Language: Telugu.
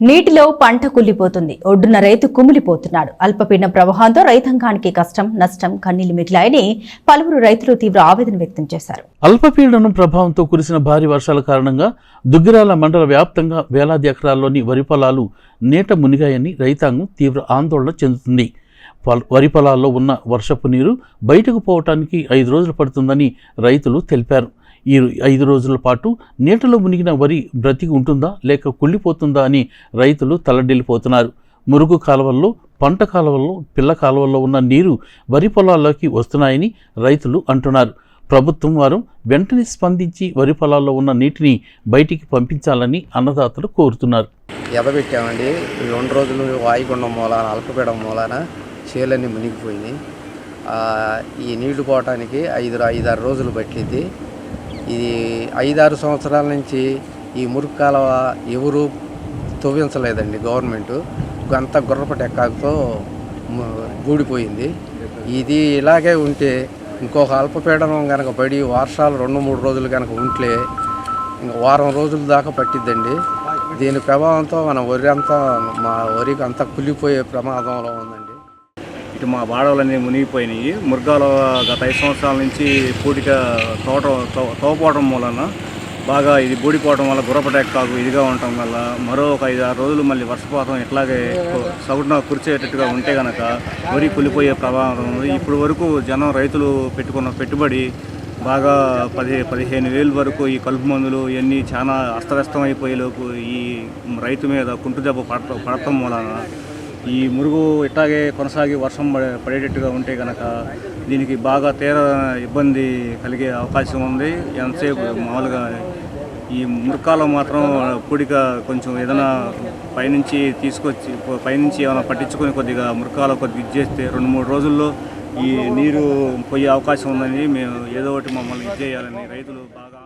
నీటిలో పంట కుళ్ళిపోతుంది. ఒడ్డున రైతు కుమిలిపోతున్నాడు. అల్పపీడన ప్రవాహంతో రైతాంగానికి కష్టం నష్టం కన్నీళ్ళు మిగిలాయని పలువురు రైతులు తీవ్ర ఆవేదన వ్యక్తం చేశారు. అల్పపీడనం ప్రభావంతో కురిసిన భారీ వర్షాల కారణంగా దుగ్గిరాల మండల వ్యాప్తంగా వేలాది ఎకరాల్లోని వరి పొలాలు నీట మునిగాయని రైతాంగం తీవ్ర ఆందోళన చెందుతుంది. వరి పొలాల్లో ఉన్న వర్షపు నీరు బయటకు పోవటానికి ఐదు రోజులు పడుతుందని రైతులు తెలిపారు. ఈ ఐదు రోజుల పాటు నీటిలో మునిగిన వరి బ్రతికి ఉంటుందా లేక కుళ్ళిపోతుందా అని రైతులు తలడిల్లిపోతున్నారు మురుగు కాలువల్లో పంట కాలువల్లో పిల్ల కాలువల్లో ఉన్న నీరు వరి పొలాల్లోకి వస్తున్నాయని రైతులు అంటున్నారు. ప్రభుత్వం వారు వెంటనే స్పందించి వరి పొలాల్లో ఉన్న నీటిని బయటికి పంపించాలని అన్నదాతలు కోరుతున్నారు. ఎదబెట్టామండి రెండు రోజులు వాయుగుండం మూలాన అల్పపీడం మూలాన చేలన్నీ మునిగిపోయినాయి. ఈ నీళ్ళు పోవటానికి ఐదు ఐదారు రోజులు పట్టింది ఇది ఐదారు సంవత్సరాల నుంచి ఈ మురుగు కాలువ ఎవరు తవ్వించలేదండి గవర్నమెంట్. అంతా గుర్రపటి ఎక్కాకతో గూడిపోయింది. ఇది ఇలాగే ఉంటే ఇంకొక అల్పపీడనం కనుక పడి వర్షాలు రెండు మూడు రోజులు కనుక ఉంటే ఇంకా వారం రోజుల దాకా పట్టిద్దండి. దీని ప్రభావంతో మన వరి అంతా మా వరికి అంతా కులిపోయే ప్రమాదంలో ఉందండి. ఇటు మా బాడవలన్నీ మునిగిపోయినాయి. మురుగాలు గత ఐదు సంవత్సరాల నుంచి పూటిక తోట తో- తోపోవడం మూలన బాగా ఇది బూడిపోవడం వల్ల గుర్రపటెక్కాకు ఇదిగా ఉండటం వల్ల మరో ఒక ఐదు ఆరు రోజులు మళ్ళీ వర్షపాతం ఇట్లాగే సగుడున కురిచేటట్టుగా ఉంటే కనుక వరి కులిపోయే ప్రభావం ఉంది. ఇప్పుడు వరకు జనం రైతులు పెట్టుకున్న పెట్టుబడి బాగా పది పదిహేను వేలు వరకు ఈ కలుపు మందులు ఇవన్నీ చాలా అస్తవ్యస్తం అయిపోయేలోపు ఈ రైతు మీద కుంటు దెబ్బ పడటం పడటం మూలన ఈ మురుగు ఇట్లాగే కొనసాగి వర్షం పడేటట్టుగా ఉంటే కనుక దీనికి బాగా తీవ్ర ఇబ్బంది కలిగే అవకాశం ఉంది. ఎంతసేపు మామూలుగా ఈ మురకాలం మాత్రం పూడిక కొంచెం ఏదైనా పైనుంచి తీసుకొచ్చి పైనుంచి ఏమైనా పట్టించుకొని కొద్దిగా మురకాలు కొద్దిగా ఇచ్చేస్తే రెండు మూడు రోజుల్లో ఈ నీరు పోయే అవకాశం ఉందని మేము ఏదో ఒకటి మమ్మల్ని ఇచ్చేయాలని రైతులు బాగా